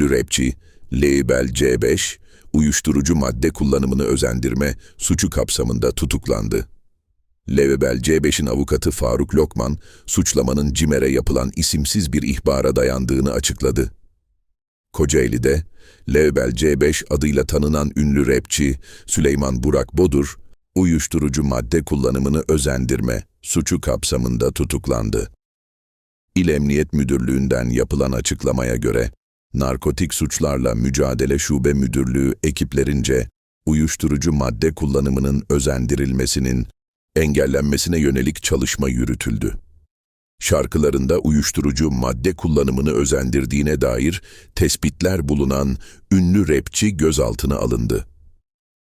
ünlü rapçi Leibel C5, uyuşturucu madde kullanımını özendirme suçu kapsamında tutuklandı. Leibel C5'in avukatı Faruk Lokman, suçlamanın CİMER'e yapılan isimsiz bir ihbara dayandığını açıkladı. Kocaeli'de, Leibel C5 adıyla tanınan ünlü rapçi Süleyman Burak Bodur, uyuşturucu madde kullanımını özendirme suçu kapsamında tutuklandı. İl Emniyet Müdürlüğü'nden yapılan açıklamaya göre, Narkotik Suçlarla Mücadele Şube Müdürlüğü ekiplerince uyuşturucu madde kullanımının özendirilmesinin engellenmesine yönelik çalışma yürütüldü. Şarkılarında uyuşturucu madde kullanımını özendirdiğine dair tespitler bulunan ünlü rapçi gözaltına alındı.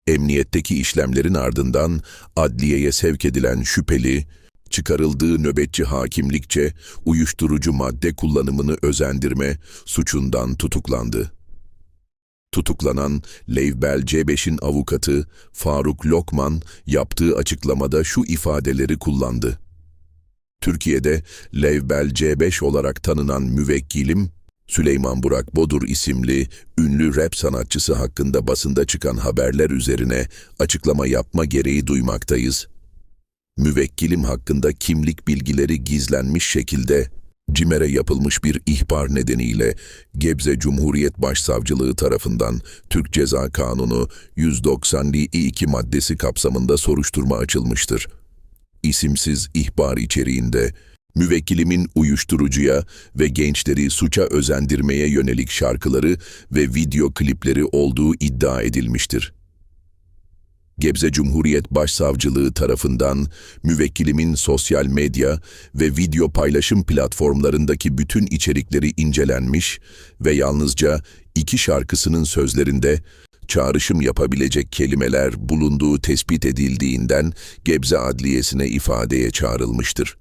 Emniyetteki işlemlerin ardından adliyeye sevk edilen şüpheli, çıkarıldığı nöbetçi hakimlikçe uyuşturucu madde kullanımını özendirme suçundan tutuklandı. Tutuklanan Leyvbel C5'in avukatı Faruk Lokman yaptığı açıklamada şu ifadeleri kullandı. Türkiye'de Leyvbel C5 olarak tanınan müvekkilim, Süleyman Burak Bodur isimli ünlü rap sanatçısı hakkında basında çıkan haberler üzerine açıklama yapma gereği duymaktayız. Müvekkilim hakkında kimlik bilgileri gizlenmiş şekilde CİMER'e yapılmış bir ihbar nedeniyle Gebze Cumhuriyet Başsavcılığı tarafından Türk Ceza Kanunu 192 maddesi kapsamında soruşturma açılmıştır. İsimsiz ihbar içeriğinde müvekkilimin uyuşturucuya ve gençleri suça özendirmeye yönelik şarkıları ve video klipleri olduğu iddia edilmiştir. Gebze Cumhuriyet Başsavcılığı tarafından müvekkilimin sosyal medya ve video paylaşım platformlarındaki bütün içerikleri incelenmiş ve yalnızca iki şarkısının sözlerinde çağrışım yapabilecek kelimeler bulunduğu tespit edildiğinden Gebze Adliyesi'ne ifadeye çağrılmıştır.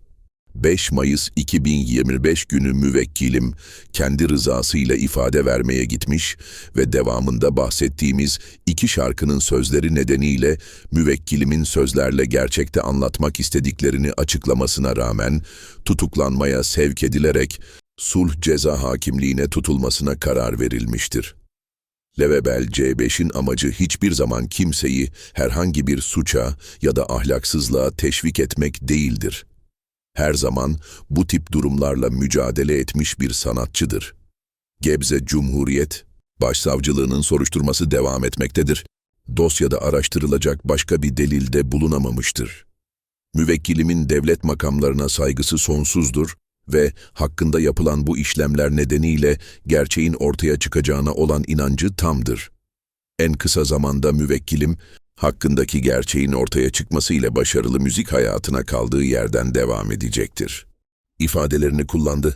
5 Mayıs 2025 günü müvekkilim kendi rızasıyla ifade vermeye gitmiş ve devamında bahsettiğimiz iki şarkının sözleri nedeniyle müvekkilimin sözlerle gerçekte anlatmak istediklerini açıklamasına rağmen tutuklanmaya sevk edilerek sulh ceza hakimliğine tutulmasına karar verilmiştir. Levebel C5'in amacı hiçbir zaman kimseyi herhangi bir suça ya da ahlaksızlığa teşvik etmek değildir her zaman bu tip durumlarla mücadele etmiş bir sanatçıdır. Gebze Cumhuriyet Başsavcılığının soruşturması devam etmektedir. Dosyada araştırılacak başka bir delil de bulunamamıştır. Müvekkilimin devlet makamlarına saygısı sonsuzdur ve hakkında yapılan bu işlemler nedeniyle gerçeğin ortaya çıkacağına olan inancı tamdır. En kısa zamanda müvekkilim hakkındaki gerçeğin ortaya çıkmasıyla başarılı müzik hayatına kaldığı yerden devam edecektir. İfadelerini kullandı